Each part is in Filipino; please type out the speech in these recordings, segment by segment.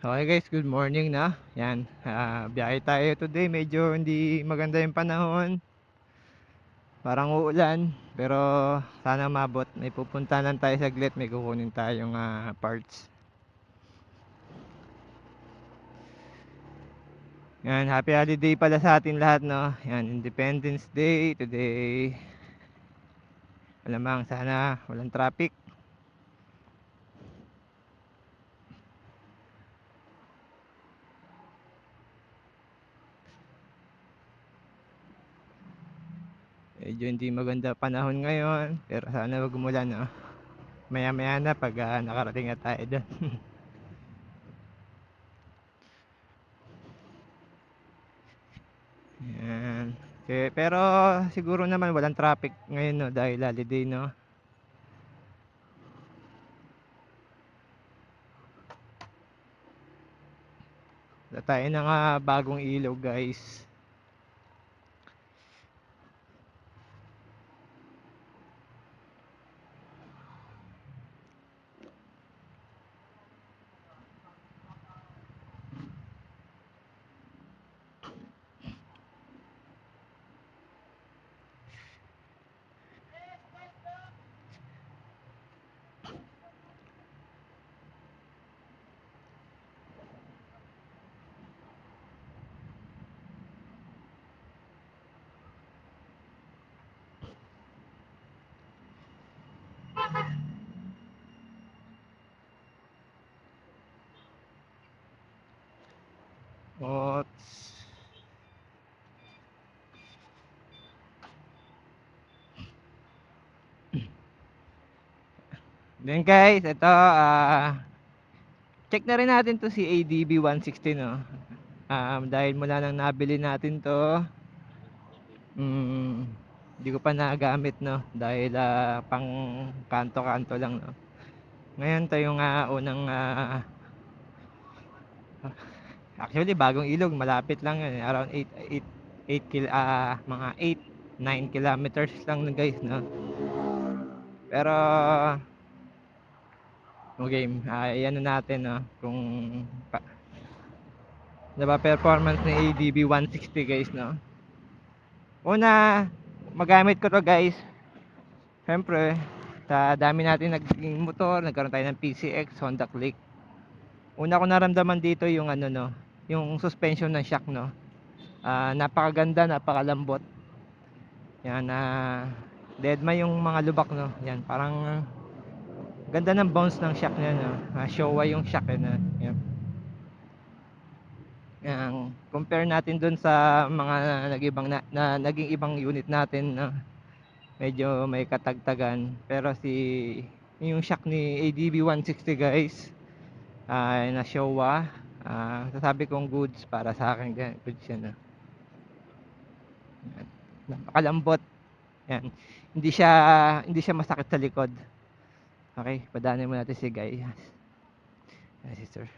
Okay guys, good morning na. Yan, ah, biyahe tayo today. Medyo hindi maganda yung panahon. Parang uulan, pero sana mabot. May pupunta lang tayo saglit, may kukunin tayong ah, parts. Yan, happy holiday pala sa atin lahat, no? Yan, Independence Day today. Alamang, sana walang traffic. Medyo hindi maganda panahon ngayon, pero sana wag umulan, no? Maya-maya na pag ah, nakarating na tayo doon. Yan. Okay, pero siguro naman walang traffic ngayon, no? Dahil holiday, no? Wala tayo ng ah, bagong ilog, guys. Ots. Then guys, ito ah check na rin natin to si ADB 160 no. Um, dahil mula nang nabili natin to mm, hindi ko pa nagamit no dahil ah, pang kanto-kanto lang no. Ngayon to yung ah, unang ah, actually bagong ilog malapit lang yun around 8 8 8 kil ah, mga 8 9 kilometers lang no, guys no. Pero Okay, ah iyan na natin no, kung pa, diba performance ni ADB 160 guys no. Una, magamit ko to guys. Siyempre, sa dami natin naging motor, nagkaroon tayo ng PCX, Honda Click. Una ko naramdaman dito yung ano no, yung suspension ng shock no. Ah, napakaganda, napakalambot. Yan na deadma yung mga lubak no. Yan, parang Ganda ng bounce ng shock niya, no? Ah, Showa yung shock eh, na. Yan. Yan. Compare natin dun sa mga nag-ibang na, na, naging ibang unit natin na medyo may katagtagan. Pero si yung shock ni ADB 160 guys ay na Showa. Ah, sasabi kong goods para sa akin goods yan. Yan. Napakalambot. Yan. Hindi siya hindi siya masakit sa likod. Okay, padaanin mo natin si Guy. Yes, si sir.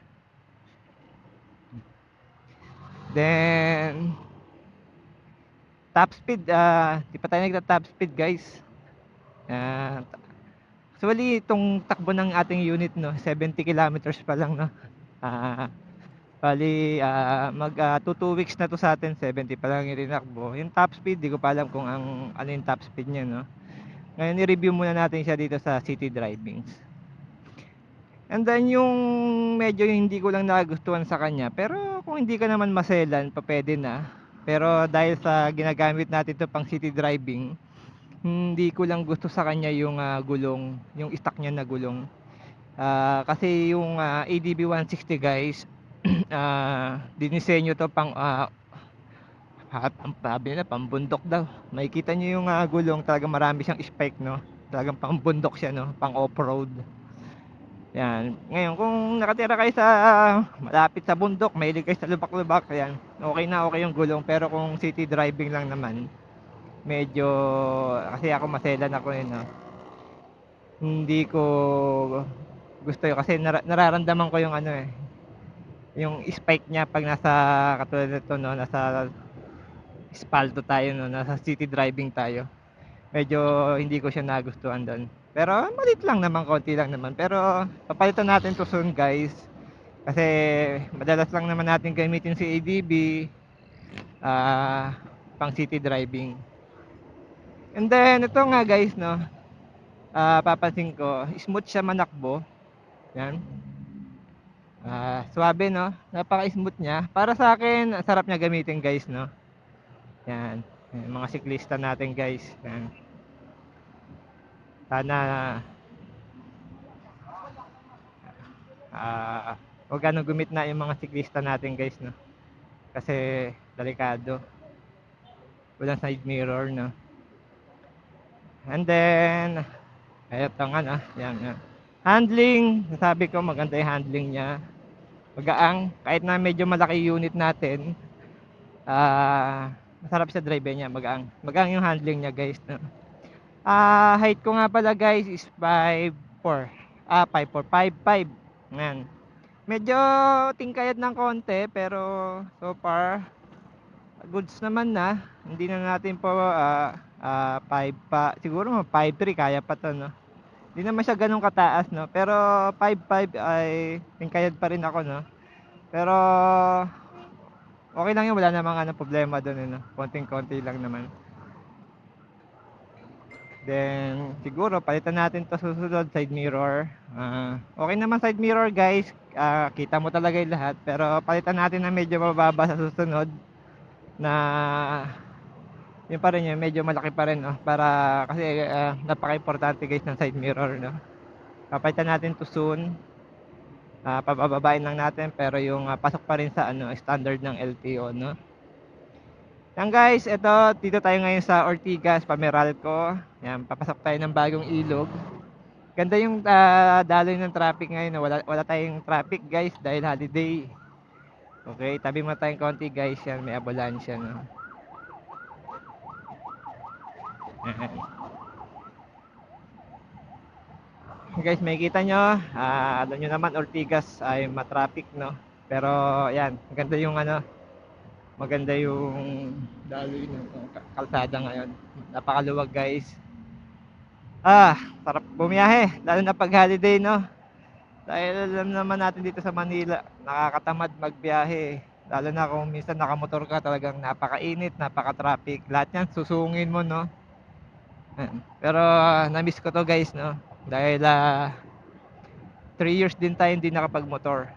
Then, top speed, ah, di pa tayo nagta top speed guys. Ah, actually, itong takbo ng ating unit, no, 70 kilometers pa lang, no. Ah, bali, ah, mag 2 weeks na to sa atin, 70 pa lang yung. Yung top speed, di ko pa alam kung ang ano yung top speed niya, no. Ngayon, i-review muna natin siya dito sa city drivings. And then, yung medyo hindi ko lang nagustuhan sa kanya. Pero, kung hindi ka naman maselan, pa pwede na. Pero, dahil sa ginagamit natin to pang city driving, hindi ko lang gusto sa kanya yung ah, gulong, yung stock niya na gulong. Ah, kasi yung ah, ADB 160 guys, ah, dinisenyo to pang at ang sabi na pambundok daw. Makikita niyo yung ah, gulong, talaga marami siyang spike, no? Talagang pambundok siya, no? Pang off-road. Yan. Ngayon, kung nakatira kayo sa malapit sa bundok, mahilig kayo sa lubak-lubak, yan. Okay na okay yung gulong, pero kung city driving lang naman, medyo kasi ako maselan ako yun, no? Hindi ko gusto yun kasi nara- nararamdaman ko yung ano eh yung spike niya pag nasa katulad nito no nasa espalto tayo no nasa city driving tayo medyo hindi ko siya nagustuhan doon pero malit lang naman konti lang naman pero papalitan natin to soon guys Kasi madalas lang naman natin gamitin si ADB ah pang city driving. And then ito nga guys no. Ah papansin ko, smooth siya manakbo. Yan. Ah, suabe no. Napaka-smooth niya. Para sa akin, ang sarap niya gamitin guys no. Yan. Yan, mga siklista natin guys. Yan. Sana ah wag ganong gumit na yung mga siklista natin guys no. Kasi delikado. Walang side mirror no. And then eto nga na, yan, yan. Handling, sabi ko maganda yung handling niya. Magaang, kahit na medyo malaki unit natin, ah masarap sa drive niya, magaang. Magaang yung handling niya, guys. Ah, height ko nga pala, guys, is 5'4". Ah, 5'4", 5'5". Yan. Medyo tingkayad ng konti, pero so far goods naman na. Hindi na natin po ah ah 5 pa, siguro mga 5'3 kaya pa 'to, no. Hindi naman siya gano'n kataas, no. Pero 5'5 ay tingkayad pa rin ako, no. Pero okay lang 'yun, wala namang ano problema do'n, eh, no. Konting-konti lang naman. Then siguro palitan natin 'to susunod side mirror. Ah, okay naman side mirror, guys. Ah, kita mo talaga 'yung lahat, pero palitan natin ng medyo mababa sa susunod na yun pa rin yun, medyo malaki pa rin, no? Para, kasi ah, napaka-importante guys ng side mirror, no? Papalitan natin to soon. Ah, pabababain lang natin, pero yung ah, pasok pa rin sa ano, standard ng LTO, no? Yan guys, ito, dito tayo ngayon sa Ortigas, Pameralco. Yan, papasok tayo ng bagong ilog. Ganda yung ah, daloy ng traffic ngayon, wala, wala tayong traffic guys dahil holiday. Okay, tabi mo tayong konti guys, yan, may ambulansya, no? Guys, makikita nyo, ah, alam nyo naman, Ortigas ay matraffic, no? Pero, yan, maganda yung ano, maganda yung daloy ng uh, kalsada ngayon. Napakaluwag, guys. Ah, sarap bumiyahe, lalo na pag holiday, no? Dahil alam naman natin dito sa Manila, nakakatamad magbiyahe. Lalo na kung minsan nakamotor ka, talagang napakainit, napaka-traffic. Lahat yan, susungin mo, no? Ayan. Pero ah, na-miss ko to guys, no? Dahil 3 years din tayo hindi nakapag-motor.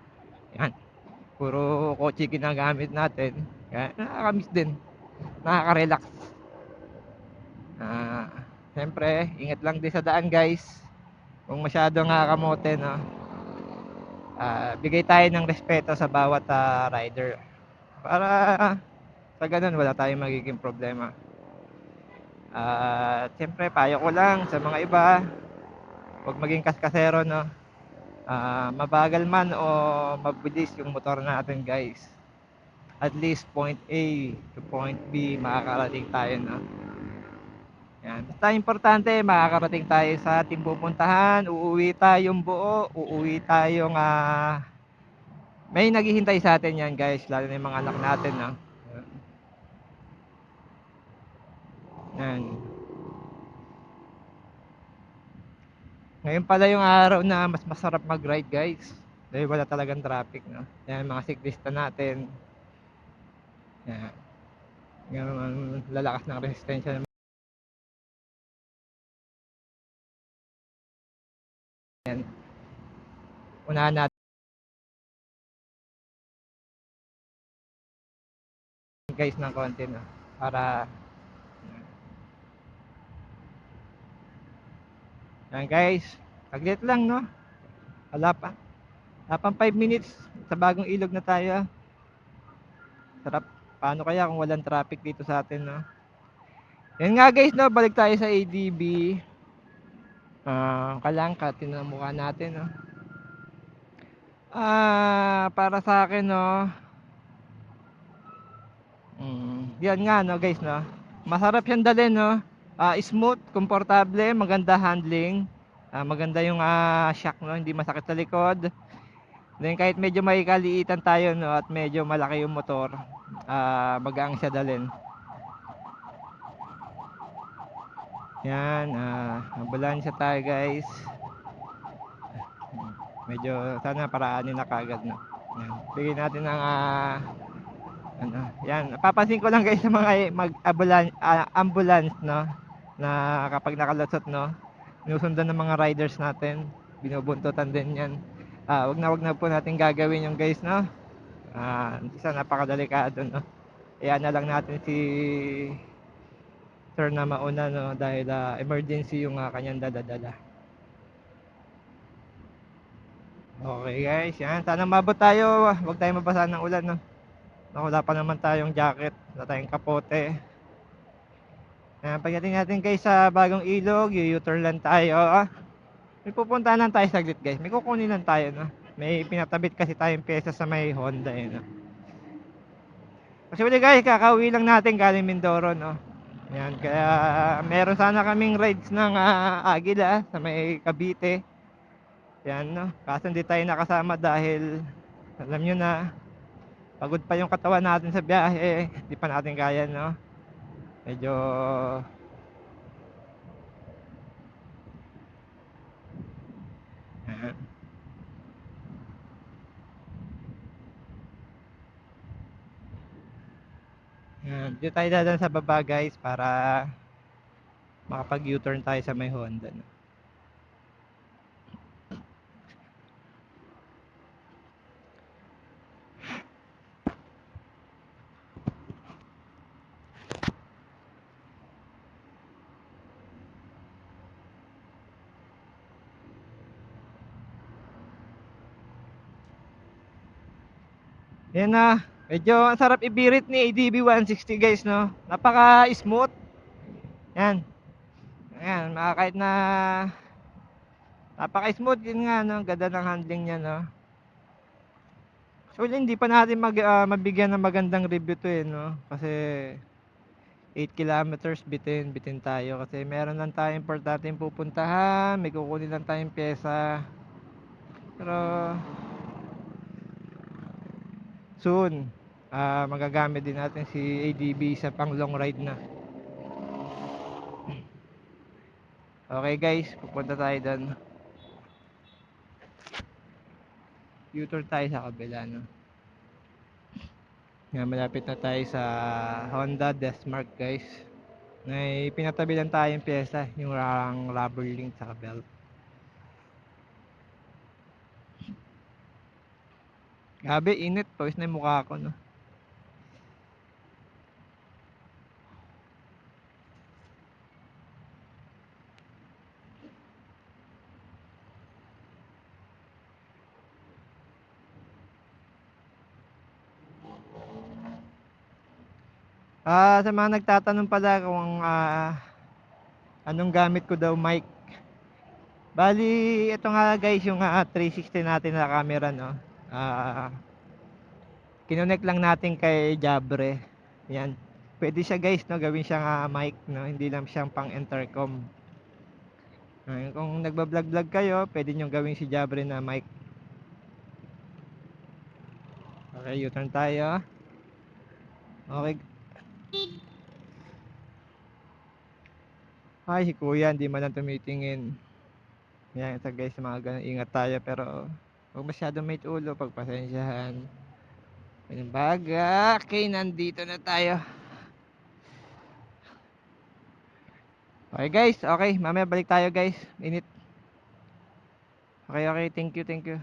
Yan. Puro kotse ginagamit natin. Kaya nakaka-miss din. Nakaka-relax. Ah, Siyempre, ingat lang din sa daan guys. Kung masyado nga kamote, no? Ah, bigay tayo ng respeto sa bawat ah, rider. Para sa ganun, wala tayong magiging problema. At siyempre, payo ko lang sa mga iba, huwag maging kaskasero, no? Ah, mabagal man o mabilis yung motor natin, guys. At least point A to point B, makakarating tayo, no? Yan. Basta importante, makakarating tayo sa ating pupuntahan, uuwi tayong buo, uuwi tayong ah, may naghihintay sa atin yan, guys, lalo na yung mga anak natin, no? Yan. Ngayon pala yung araw na mas masarap mag-ride guys. Dahil wala talagang traffic, no? Yan, mga siklista natin. Yan. Yan, lalakas ng resistensya ng Yan. Unahan natin guys ng konti, no? Para Yan guys, saglit lang no. Wala pa. Wala pang 5 minutes sa bagong ilog na tayo. Sarap. Paano kaya kung walang traffic dito sa atin no? Yan nga guys no, balik tayo sa ADB. Ah, kalangka, tinan mukha natin no. Ah, para sa akin no. Mm, yan nga no guys no. Masarap siyang dalhin no. Ah, smooth, komportable, maganda handling. Ah, maganda yung ah, shock no, hindi masakit sa likod. Then kahit medyo may kaliitan tayo no at medyo malaki yung motor, ah magaang siya dalhin. Yan, ah ambulansya tayo guys. Medyo sana paraanin na kagad no. Yan. Bigyan natin ng ah, ano, yan. Papansin ko lang guys sa mga mag-ambulance ambulance, no, na kapag nakalusot, no, sinusundan ng mga riders natin, binubuntutan din yan. Ah, wag na wag na po natin gagawin yung guys, no. Ah, isa napakadelikado, no. Iyan na lang natin si sir na mauna, no, dahil ah, emergency yung ah, kanyang daladala. Okay guys, yan. Sana mabot tayo. Huwag tayo mabasa ng ulan. No, wala pa naman tayong jacket, wala tayong kapote. Yan, pagdating natin guys sa bagong ilog, u-turn lang tayo. Ah. May pupuntahan lang tayo saglit guys. May kukunin lang tayo, no. May pinatabit kasi tayong pyesa sa may Honda, eh, no. Kasi wala guys, kakauwi lang natin galing Mindoro, no. Yan, kaya meron sana kaming rides ng ah, Agila sa may Cavite. Yan, no. Kaso hindi tayo nakasama dahil alam nyo na pagod pa yung katawan natin sa biyahe. Hindi pa natin kaya, no. Medyo Yan. Yan. Dito tayo dadaan sa baba guys para makapag U-turn tayo sa may Honda. No? Yan na. Medyo ang sarap ibirit ni ADB 160 guys, no? Napaka smooth. Yan. Ayan, mga kahit na napaka smooth yun nga, no? Ganda ng handling niya, no? So, hindi pa natin mag, ah, mabigyan ng magandang review to, eh, no? Kasi 8 kilometers bitin, bitin tayo. Kasi meron lang tayong importante pupuntahan, may kukunin lang tayong pyesa. Pero, soon. Ah magagamit din natin si ADB sa pang long ride na. Okay guys. Pupunta tayo doon U-turn tayo sa kabila no? Nga malapit na tayo sa Honda Desmark guys. May pinatabi lang tayong pyesa yung rang rubber link sa belt Grabe, init. Pawis na yung mukha ko, no? Ah, sa mga nagtatanong pala kung ah, anong gamit ko daw mic. Bali, ito nga guys yung ah, 360 natin na camera, no? Ah, kinonect lang natin kay Jabre. Yan. Pwede siya guys, no? Gawin siyang ah, mic, no? Hindi lang siyang pang intercom. Ah, kung nagba-vlog-vlog kayo, pwede nyo gawin si Jabre na mic. Okay, U-turn tayo. Okay. Ay, si kuya, hindi man lang tumitingin. Yan, ito guys, mga ganun, ingat tayo, pero huwag masyadong may ulo, pagpasensyahan. Ganun baga, okay, nandito na tayo. Okay guys, okay, mamaya balik tayo guys, init. Okay, okay, thank you, thank you.